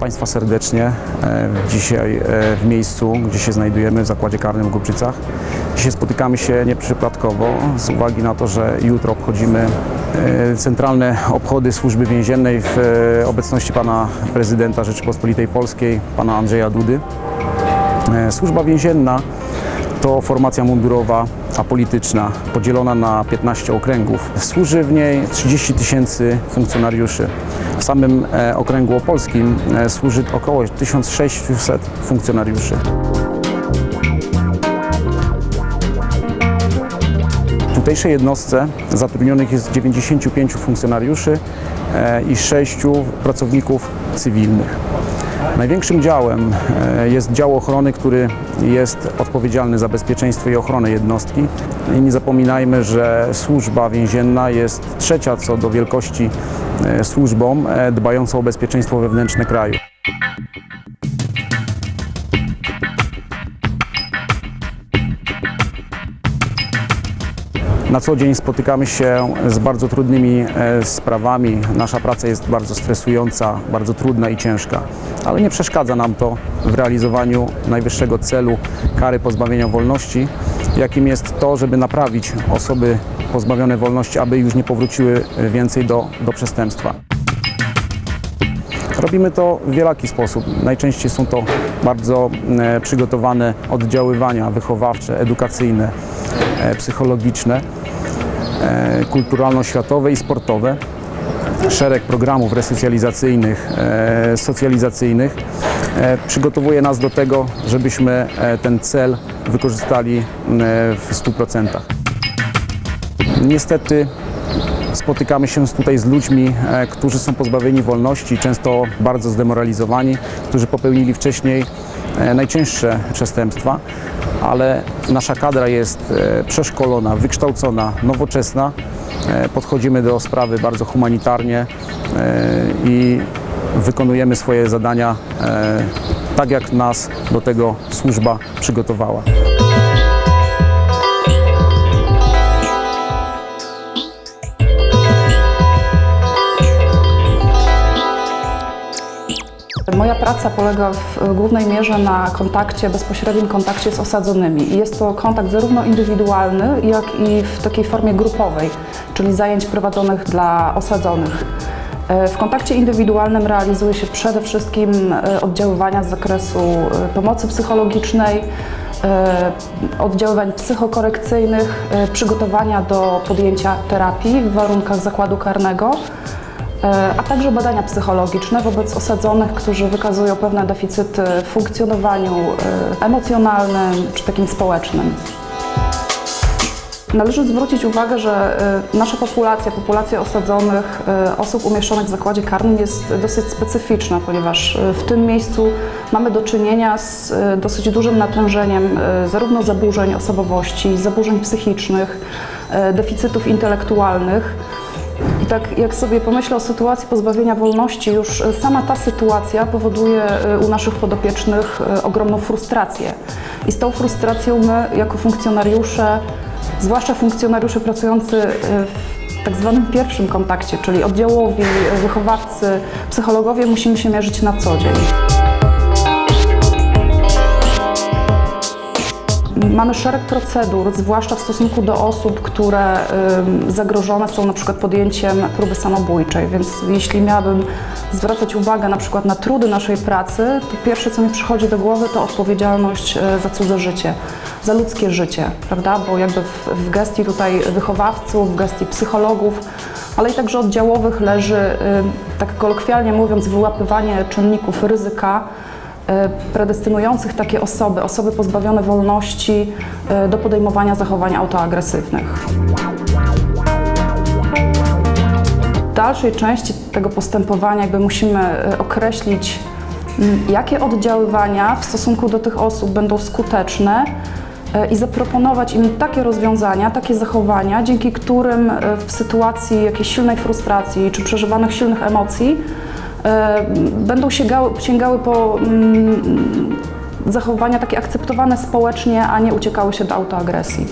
Państwa serdecznie e, dzisiaj e, w miejscu, gdzie się znajdujemy, w Zakładzie Karnym w Głubczycach. Dzisiaj spotykamy się nieprzypadkowo z uwagi na to, że jutro obchodzimy e, centralne obchody służby więziennej w obecności Pana Prezydenta Rzeczypospolitej Polskiej, Pana Andrzeja Dudy. Służba więzienna to formacja mundurowa apolityczna, podzielona na 15 okręgów. Służy w niej 30 tysięcy funkcjonariuszy. W samym e, okręgu opolskim e, służy około 1600 funkcjonariuszy. W tutejszej jednostce zatrudnionych jest 95 funkcjonariuszy e, i 6 pracowników cywilnych. Największym działem e, jest dział ochrony, który jest odpowiedzialny za bezpieczeństwo i ochronę jednostki. I nie zapominajmy, że służba więzienna jest trzecia co do wielkości e, służbą e, dbającą o bezpieczeństwo wewnętrzne kraju. Na co dzień spotykamy się z bardzo trudnymi e, sprawami. Nasza praca jest bardzo stresująca, bardzo trudna i ciężka, ale nie przeszkadza nam to w realizowaniu najwyższego celu kary pozbawienia wolności, jakim jest to, żeby naprawić osoby pozbawione wolności, aby już nie powróciły więcej do, do przestępstwa. Robimy to w wielaki sposób. Najczęściej są to bardzo e, przygotowane oddziaływania wychowawcze, edukacyjne, psychologiczne, e, kulturalno-światowe i sportowe. Szereg programów resocjalizacyjnych, e, socjalizacyjnych e, przygotowuje nas do tego, żebyśmy e, ten cel wykorzystali e, w 100%. Niestety spotykamy się tutaj z ludźmi, e, którzy są pozbawieni wolności, często bardzo zdemoralizowani, którzy popełnili wcześniej e, najcięższe przestępstwa, ale nasza kadra jest e, przeszkolona, wykształcona, nowoczesna. E, Podchodzimy do sprawy bardzo humanitarnie e, i wykonujemy swoje zadania e, tak, jak nas do tego służba przygotowała. Moja praca polega w głównej mierze na kontakcie, bezpośrednim kontakcie z osadzonymi. Jest to kontakt zarówno indywidualny, jak i w takiej formie grupowej, czyli zajęć prowadzonych dla osadzonych. E, W kontakcie indywidualnym realizuje się przede wszystkim e, oddziaływania z zakresu e, pomocy psychologicznej, oddziaływań psychokorekcyjnych, przygotowania do podjęcia terapii w warunkach zakładu karnego a także badania psychologiczne wobec osadzonych, którzy wykazują pewne deficyty w funkcjonowaniu e, emocjonalnym czy takim społecznym. Należy zwrócić uwagę, że e, nasza populacja, populacja osadzonych e, osób umieszczonych w zakładzie karnym jest dosyć specyficzna, ponieważ e, w tym miejscu mamy do czynienia z e, dosyć dużym natężeniem e, zarówno zaburzeń osobowości, zaburzeń psychicznych, e, deficytów intelektualnych. Tak jak sobie pomyślę o sytuacji pozbawienia wolności, już e, sama ta sytuacja powoduje e, u naszych podopiecznych e, ogromną frustrację. I z tą frustracją my, jako funkcjonariusze, zwłaszcza funkcjonariusze pracujący w tak zwanym pierwszym kontakcie, czyli oddziałowi, wychowawcy, psychologowie, musimy się mierzyć na co dzień. Mamy szereg procedur, zwłaszcza w stosunku do osób, które zagrożone są na przykład podjęciem próby samobójczej, więc jeśli miałabym zwracać uwagę na przykład na trudy naszej pracy, to pierwsze co mi przychodzi do głowy to odpowiedzialność y, za cudze życie, za ludzkie życie, prawda? Bo jakby w, w gestii tutaj wychowawców, w gestii psychologów, ale i także oddziałowych leży, tak kolokwialnie mówiąc, wyłapywanie czynników ryzyka, e, predestynujących takie osoby, osoby pozbawione wolności e, do podejmowania zachowań autoagresywnych. W dalszej części tego postępowania jakby musimy e, określić, m, jakie oddziaływania w stosunku do tych osób będą skuteczne e, i zaproponować im takie rozwiązania, takie zachowania, dzięki którym e, w sytuacji jakiejś silnej frustracji czy przeżywanych silnych emocji e, będą sięgały, sięgały po mm, zachowania takie akceptowane społecznie, a nie uciekały się do autoagresji.